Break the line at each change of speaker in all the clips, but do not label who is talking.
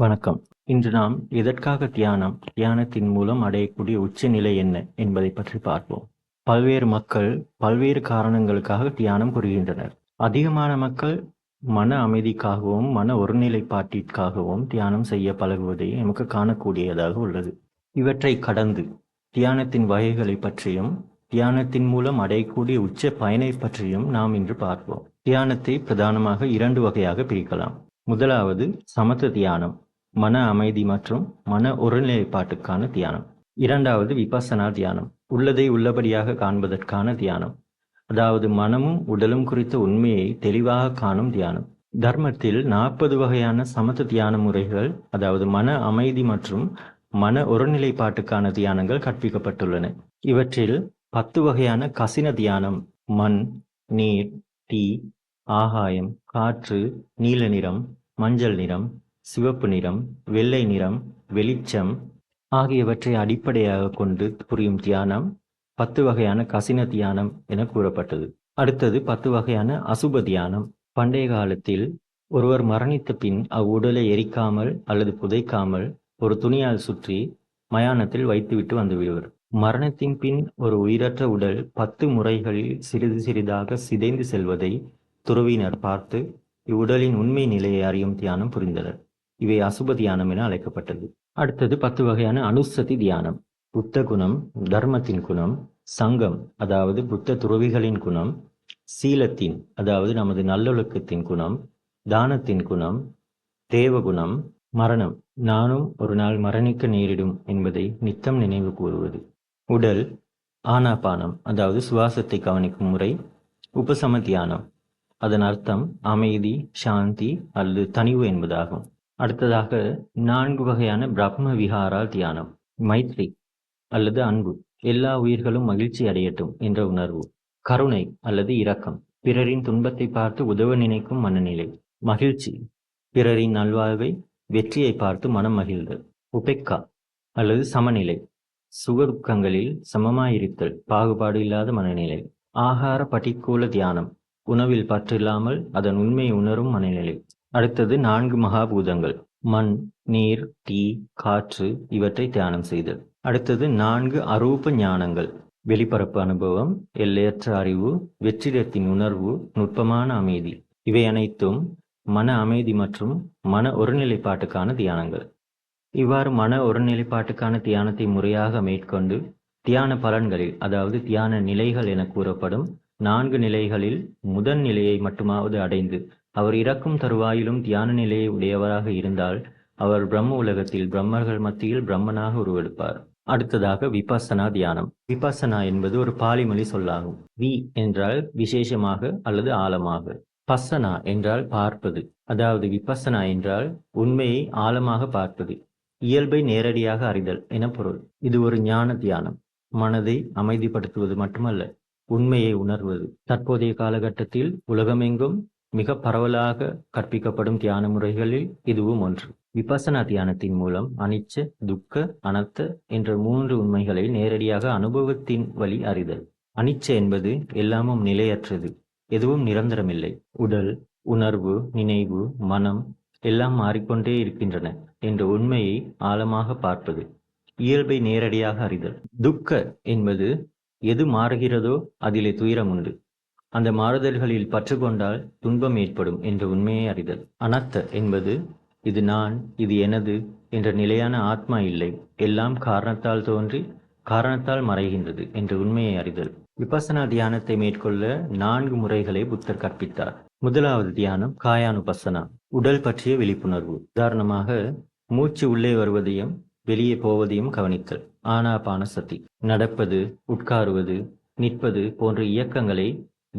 வணக்கம். இன்று நாம் எதற்காக தியானம்? தியானத்தின் மூலம் அடையக்கூடிய உச்சநிலை என்ன என்பதை பற்றி பார்ப்போம். பல்வேறு மக்கள் பல்வேறு காரணங்களுக்காக தியானம் புரிகின்றனர். அதிகமான மக்கள் மன அமைதிக்காகவும் மன ஒருநிலைப்பாட்டிற்காகவும் தியானம் செய்ய பழகுவதை நமக்கு காணக்கூடியதாக உள்ளது. இவற்றை கடந்து தியானத்தின் வகைகளை பற்றியும் தியானத்தின் மூலம் அடையக்கூடிய உச்ச பயனை பற்றியும் நாம் இன்று பார்ப்போம். தியானத்தை பிரதானமாக இரண்டு வகையாக பிரிக்கலாம். முதலாவது சமத்த தியானம். மன அமைதி மற்றும் மன ஒருநிலைப்பாட்டுக்கான தியானம். இரண்டாவது விபசனா தியானம். உள்ளதை உள்ளபடியாக காண்பதற்கான தியானம். அதாவது மனமும் உடலும் குறித்த உண்மையை தெளிவாக காணும் தியானம். தர்மத்தில் நாற்பது வகையான சமத்த தியான முறைகள் அதாவது மன அமைதி மற்றும் மன ஒருநிலைப்பாட்டுக்கான தியானங்கள் கற்பிக்கப்பட்டுள்ளன. இவற்றில் பத்து வகையான கசின தியானம் மண் நீர் தீ ஆகாயம் காற்று நீல நிறம் மஞ்சள் நிறம் சிவப்பு நிறம் வெள்ளை நிறம் வெளிச்சம் ஆகியவற்றை அடிப்படையாக கொண்டு புரியும் தியானம் பத்து வகையான கசின தியானம் என கூறப்பட்டது. அடுத்தது பத்து வகையான அசுப தியானம். பண்டைய காலத்தில் ஒருவர் மரணித்த பின் அவ்வுடலை எரிக்காமல் அல்லது புதைக்காமல் ஒரு துணியால் சுற்றி மயானத்தில் வைத்துவிட்டு வந்துவிடுவர். மரணத்தின் பின் ஒரு உயிரற்ற உடல் பத்து முறைகளில் சிறிது சிறிதாக சிதைந்து செல்வதை துறவினர் பார்த்து இவ்வுடலின் உண்மை நிலையை அறியும் தியானம் புரிந்தனர். இவை அசுப தியானம் என அழைக்கப்பட்டது. அடுத்தது பத்து வகையான அனுசதி தியானம். புத்த குணம் தர்மத்தின் குணம் சங்கம் அதாவது புத்த துறவிகளின் குணம் சீலத்தின் அதாவது நமது நல்லொழுக்கத்தின் குணம் தானத்தின் குணம் தேவகுணம் மரணம். நானும் ஒரு நாள் மரணிக்க நேரிடும் என்பதை நித்தம் நினைவு கூறுவது. உடல் ஆனாபானம் அதாவது சுவாசத்தை கவனிக்கும் முறை. உபசம தியானம். அதன் அர்த்தம் அமைதி சாந்தி அல்லது தனிவு என்பதாகும். அடுத்ததாக நான்கு வகையான பிரம்ம விகாரா தியானம் மைத்ரி அல்லது அன்பு. எல்லா உயிர்களும் மகிழ்ச்சி அடையட்டும் என்ற உணர்வு. கருணை அல்லது இரக்கம். பிறரின் துன்பத்தை பார்த்து உதவ நினைக்கும் மனநிலை. மகிழ்ச்சி. பிறரின் நல்வாழ்வை வெற்றியை பார்த்து மனம் மகிழ்தல் உபெக்கா அல்லது சமநிலை. சுகதுக்கங்களில் சமமாயிருத்தல். பாகுபாடு இல்லாத மனநிலை. ஆகார பட்டிக்கூல தியானம். உணவில் பற்றில்லாமல் அதன் உண்மையை உணரும் மனநிலை. அடுத்தது நான்கு மகாபூதங்கள். மண் நீர் தீ காற்று இவற்றை தியானம் செய்தல் அடுத்தது நான்கு அரூப ஞானங்கள். வெளிப்பரப்பு அனுபவம் எல்லையற்ற அறிவு வெற்றிடத்தின் உணர்வு நுட்பமான அமைதி. இவை அனைத்தும் மன அமைதி மற்றும் மன ஒருநிலைப்பாட்டுக்கான தியானங்கள். இவ்வாறு மன ஒருநிலைப்பாட்டுக்கான தியானத்தை முறையாக மேற்கொண்டு தியான பலன்களில் அதாவது தியான நிலைகள் என கூறப்படும் நான்கு நிலைகளில் முதன் நிலையை மட்டுமாவது அடைந்து அவர் இறக்கும் தருவாயிலும் தியான நிலையை உடையவராக இருந்தால் அவர் பிரம்ம உலகத்தில் பிரம்மர்கள் மத்தியில் பிரம்மனாக உருவெடுப்பார். அடுத்ததாக விபாசனா தியானம். விபாசனா என்பது ஒரு பாலிமொழி சொல்லாகும். வி என்றால் விசேஷமாக அல்லது ஆழமாக. பசனா என்றால் பார்ப்பது. அதாவது விபசனா என்றால் உண்மையை ஆழமாக பார்ப்பது. இயல்பை நேரடியாக அறிதல் என பொருள். இது ஒரு ஞான தியானம். மனதை அமைதிப்படுத்துவது மட்டுமல்ல உண்மையை உணர்வது. தற்போதைய காலகட்டத்தில் உலகமெங்கும் மிக பரவலாக கற்பிக்கப்படும் தியான முறைகளில் இதுவும் ஒன்று. விபசனா தியானத்தின் மூலம் அனிச்ச துக்க அனத்த என்ற மூன்று உண்மைகளை நேரடியாக அனுபவத்தின் வழி அறிதல். அனிச்ச என்பது எல்லாமும் நிலையற்றது எதுவும் நிரந்தரமில்லை. உடல் உணர்வு நினைவு மனம் எல்லாம் மாறிக்கொண்டே இருக்கின்றன என்ற உண்மையை ஆழமாக பார்ப்பது. இயல்பை நேரடியாக அறிதல். துக்க என்பது எது மாறுகிறதோ அதிலே துயரம் உண்டு அந்த மாறுதல்களில் பற்று கொண்டால் துன்பம் ஏற்படும் என்ற உண்மையை அறிதல். அனத்த என்பது இது நான் இது எனது என்ற நிலையான ஆத்மா இல்லை. எல்லாம் காரணத்தால் தோன்றி காரணத்தால் மறைகின்றது என்ற உண்மையை அறிதல். விபசனா தியானத்தை மேற்கொள்ள நான்கு முறைகளை புத்தர் கற்பித்தார். முதலாவது தியானம் காயானுபசனா உடல் பற்றிய விழிப்புணர்வு. உதாரணமாக மூச்சு உள்ளே வருவதையும் வெளியே போவதையும் கவனித்தல். ஆனாபான சதி. நடப்பது உட்காருவது நிற்பது போன்ற இயக்கங்களை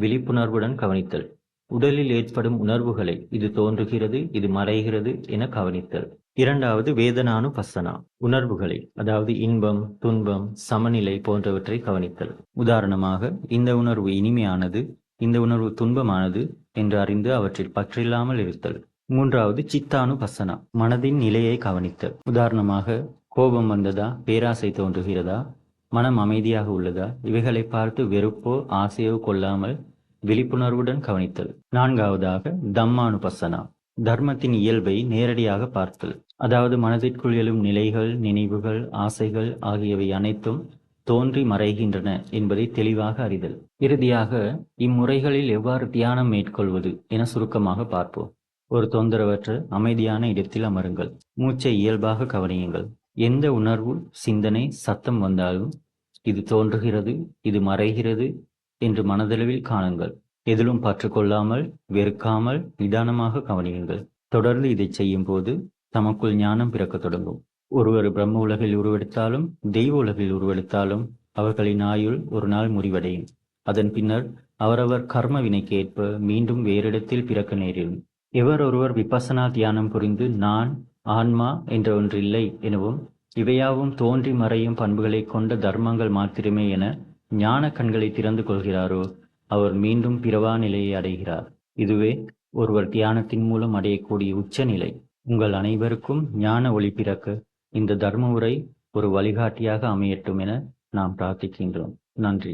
விழிப்புணர்வுடன் கவனித்தல். உடலில் ஏற்படும் உணர்வுகளை இது தோன்றுகிறது இது மறைகிறது என கவனித்தல். இரண்டாவது வேதனானு பசனா உணர்வுகளை அதாவது இன்பம் துன்பம் சமநிலை போன்றவற்றை கவனித்தல். உதாரணமாக இந்த உணர்வு இனிமையானது இந்த உணர்வு துன்பமானது என்று அறிந்து அவற்றில் பற்றில்லாமல் இருத்தல். மூன்றாவது சித்தானு பசனா மனதின் நிலையை கவனித்தல். உதாரணமாக கோபம் வந்ததா பேராசை தோன்றுகிறதா மனம் அமைதியாக உள்ளதா? இவைகளை பார்த்து வெறுப்போ ஆசையோ கொள்ளாமல் விழிப்புணர்வுடன் கவனித்தல். நான்காவதாக தம்மானுபசனா. தர்மத்தின் இயல்பை நேரடியாக பார்த்தல். அதாவது மனதிற்குள் எழும் நிலைகள் நினைவுகள் ஆசைகள் ஆகியவை அனைத்தும் தோன்றி மறைகின்றன என்பதை தெளிவாக அறிதல். இறுதியாக இம்முறைகளில் எவ்வாறு தியானம் மேற்கொள்வது என சுருக்கமாக பார்ப்போம். ஒரு தொந்தரவற்ற அமைதியான இடத்தில் அமருங்கள். மூச்சை இயல்பாக கவனியுங்கள். எந்த உணர்வு சிந்தனை சத்தம் வந்தாலும் இது தோன்றுகிறது இது மறைகிறது என்று மனதளவில் காணுங்கள். எதிலும் பற்றுக்கொள்ளாமல் வெறுக்காமல் நிதானமாக கவனியுங்கள். தொடர்ந்து இதை செய்யும் போது தமக்குள் ஞானம் பிறக்க தொடங்கும். ஒருவர் பிரம்ம உலகில் உருவெடுத்தாலும் தெய்வ உலகில் உருவெடுத்தாலும் அவர்களின் ஆயுள் ஒரு நாள் முறிவடையும். அதன் பின்னர் அவரவர் கர்ம வினைக்கு ஏற்ப மீண்டும் வேறிடத்தில் பிறக்க நேரிடும். எவர் ஒருவர் விபசனா தியானம் புரிந்து நான் ஆன்மா என்ற ஒன்றில்லை எனவும் இவையாவும் தோன்றி மறையும் பண்புகளை கொண்ட தர்மங்கள் மாத்திரமே என ஞான கண்களை திறந்து கொள்கிறாரோ அவர் மீண்டும் பிறவா நிலையை அடைகிறார். இதுவே ஒருவர் தியானத்தின் மூலம் அடையக்கூடிய உச்சநிலை உங்கள் அனைவருக்கும் ஞான ஒளி பிறக்க இந்த தர்ம உரை ஒரு வழிகாட்டியாக அமையட்டும் என நாம் பிரார்த்திக்கின்றோம். நன்றி.